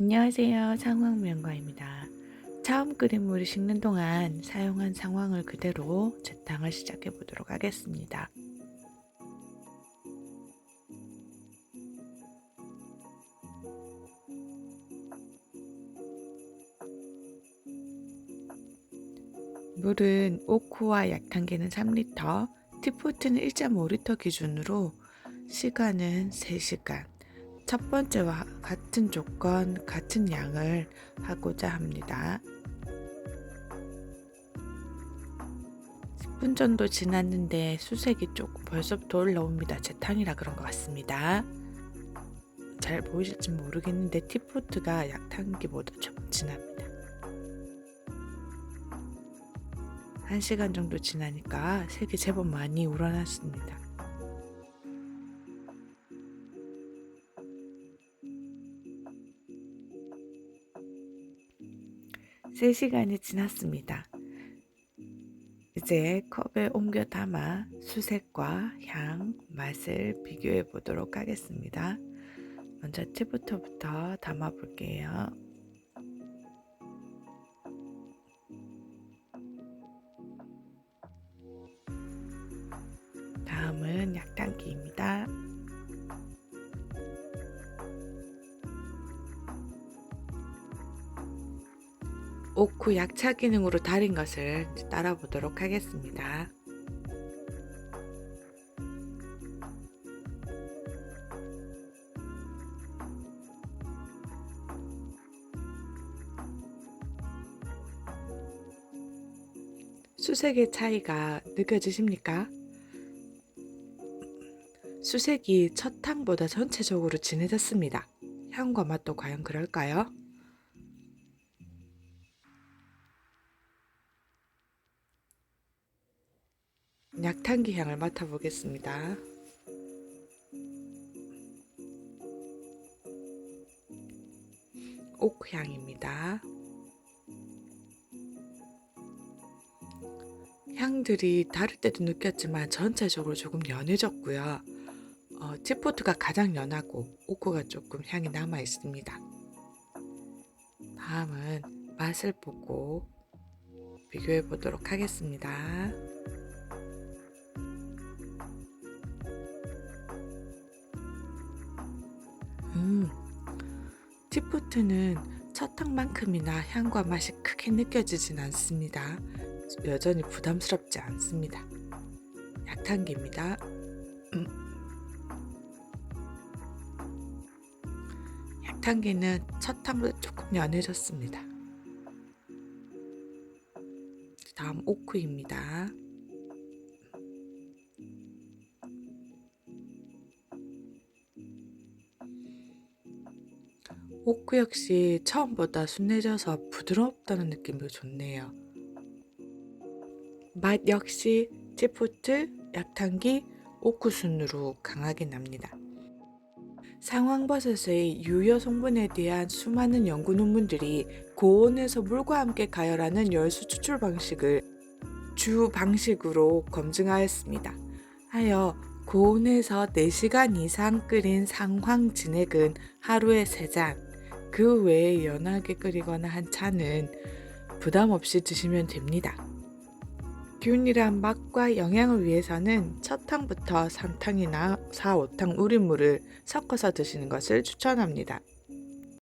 안녕하세요. 상황명가입니다. 처음 끓인물을 식는 동안 사용한 상황을 그대로 재탕을 시작해 보도록 하겠습니다. 물은 오크와 약탕계는 3리터, 티포트는 1.5리터 기준으로 시간은 3시간. 첫 번째와 같은 조건, 같은 양을 하고자 합니다. 10분 정도 지났는데 수색이 조금 벌써부터 올라옵니다. 제 탕이라 그런 것 같습니다. 잘 보이실지 모르겠는데 티포트가 약탕기보다 조금 진합니다. 1시간 정도 지나니까 색이 제법 많이 우러났습니다. 세 시간이 지났습니다. 이제 컵에 옮겨 담아 수색과 향, 맛을 비교해 보도록 하겠습니다. 먼저 티부터부터 담아 볼게요. 다음은 약탕기입니다. 오크 약차 기능으로 달인 것을 따라 보도록 하겠습니다. 수색의 차이가 느껴지십니까? 수색이 첫 탕보다 전체적으로 진해졌습니다. 향과 맛도 과연 그럴까요? 약탕기 향을 맡아보겠습니다. 오크 향입니다. 향들이 다를 때도 느꼈지만 전체적으로 조금 연해졌고요. 어, 치포트가 가장 연하고 오크가 조금 향이 남아 있습니다. 다음은 맛을 보고 비교해 보도록 하겠습니다. 음, 티포트는 첫 탕만큼이나 향과 맛이 크게 느껴지진 않습니다. 여전히 부담스럽지 않습니다. 약탕기입니다. 음. 약탕기는 첫 탕보다 조금 연해졌습니다. 다음 오크입니다. 오크 역시 처음보다 순해져서 부드럽다는 느낌도 좋네요. 맛 역시 치포트, 약탕기, 오크 순으로 강하게 납니다. 상황버섯의 유효 성분에 대한 수많은 연구 논문들이 고온에서 물과 함께 가열하는 열수 추출 방식을 주 방식으로 검증하였습니다. 하여 고온에서 4시간 이상 끓인 상황 진액은 하루에 3잔, 그 외에 연하게 끓이거나 한 차는 부담 없이 드시면 됩니다. 균일한 맛과 영양을 위해서는 첫 탕부터 3탕이나 4, 5탕 우린물을 섞어서 드시는 것을 추천합니다.